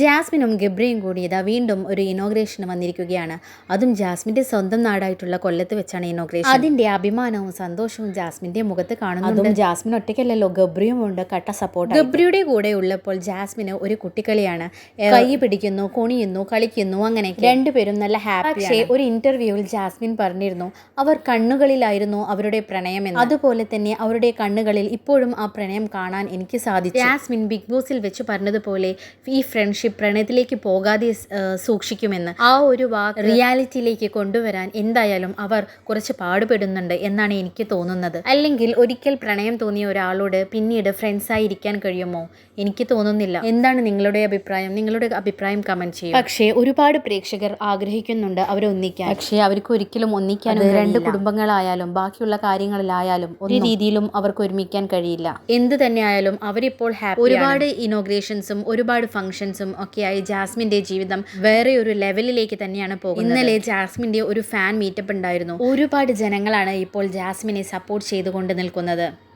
ജാസ്മിനും ഗബ്രിയും കൂടി ഇതാ വീണ്ടും ഒരു ഇനോഗ്രേഷന് വന്നിരിക്കുകയാണ്. അതും ജാസ്മിന്റെ സ്വന്തം നാടായിട്ടുള്ള കൊല്ലത്ത് വെച്ചാണ് ഇനോഗ്രേഷൻ അതിന്റെ അഭിമാനവും സന്തോഷവും ജാസ്മിന്റെ മുഖത്ത് കാണുന്നു അതും ജാസ്മിൻ ഒറ്റയ്ക്കല്ലല്ലോ ഗബ്രിയും ഉണ്ട് കട്ട സപ്പോർട്ട് ഗബ്രിയുടെ കൂടെ ഉള്ളപ്പോൾ ജാസ്മിന് ഒരു കുട്ടിക്കളിയാണ്. കൈ പിടിക്കുന്നു കുണിയുന്നു കളിക്കുന്നു അങ്ങനെ രണ്ടുപേരും നല്ല ഹാപ്പി പക്ഷേ ഒരു ഇന്റർവ്യൂവിൽ ജാസ്മിൻ പറഞ്ഞിരുന്നു അവർ കണ്ണുകളിലായിരുന്നു അവരുടെ പ്രണയം എന്ന്. അതുപോലെ തന്നെ അവരുടെ കണ്ണുകളിൽ ഇപ്പോഴും ആ പ്രണയം കാണാൻ എനിക്ക് സാധിച്ചു. ജാസ്മിൻ ബിഗ് ബോസിൽ വെച്ച് പറഞ്ഞതുപോലെ ഈ ഫ്രണ്ട്ഷിപ്പ് പ്രണയത്തിലേക്ക് പോകാതെ സൂക്ഷിക്കുമെന്ന് ആ ഒരു വാക്ക് റിയാലിറ്റിയിലേക്ക് കൊണ്ടുവരാൻ എന്തായാലും അവർ കുറച്ച് പാടുപെടുന്നുണ്ട് എന്നാണ് എനിക്ക് തോന്നുന്നത്. അല്ലെങ്കിൽ ഒരിക്കൽ പ്രണയം തോന്നിയ ഒരാളോട് പിന്നീട് ഫ്രണ്ട്സ് ഇരിക്കാൻ കഴിയുമോ? എനിക്ക് തോന്നുന്നില്ല. എന്താണ് നിങ്ങളുടെ അഭിപ്രായം? നിങ്ങളുടെ അഭിപ്രായം കമന്റ് ചെയ്യും. പക്ഷേ ഒരുപാട് പ്രേക്ഷകർ ആഗ്രഹിക്കുന്നുണ്ട് അവരെ ഒന്നിക്കാൻ. പക്ഷേ അവർക്ക് ഒരിക്കലും ഒന്നിക്കാൻ രണ്ട് കുടുംബങ്ങളായാലും ബാക്കിയുള്ള കാര്യങ്ങളിലായാലും ഒരു രീതിയിലും അവർക്ക് ഒരുമിക്കാൻ കഴിയില്ല. എന്ത് തന്നെയായാലും അവരിപ്പോൾ ഹാപ്പി ഒരുപാട് ഇനോഗ്രേഷൻസും ഒരുപാട് ഫംഗ്ഷൻസും ഒക്കെയായി ജാസ്മിന്റെ ജീവിതം വേറെ ഒരു ലെവലിലേക്ക് തന്നെയാണ് പോകുന്നത്. ഇന്നലെ ജാസ്മിന്റെ ഒരു ഫാൻ മീറ്റപ്പ് ഉണ്ടായിരുന്നു. ഒരുപാട് ജനങ്ങളാണ് ഇപ്പോൾ ജാസ്മിനെ സപ്പോർട്ട് ചെയ്തുകൊണ്ട് നിൽക്കുന്നത്.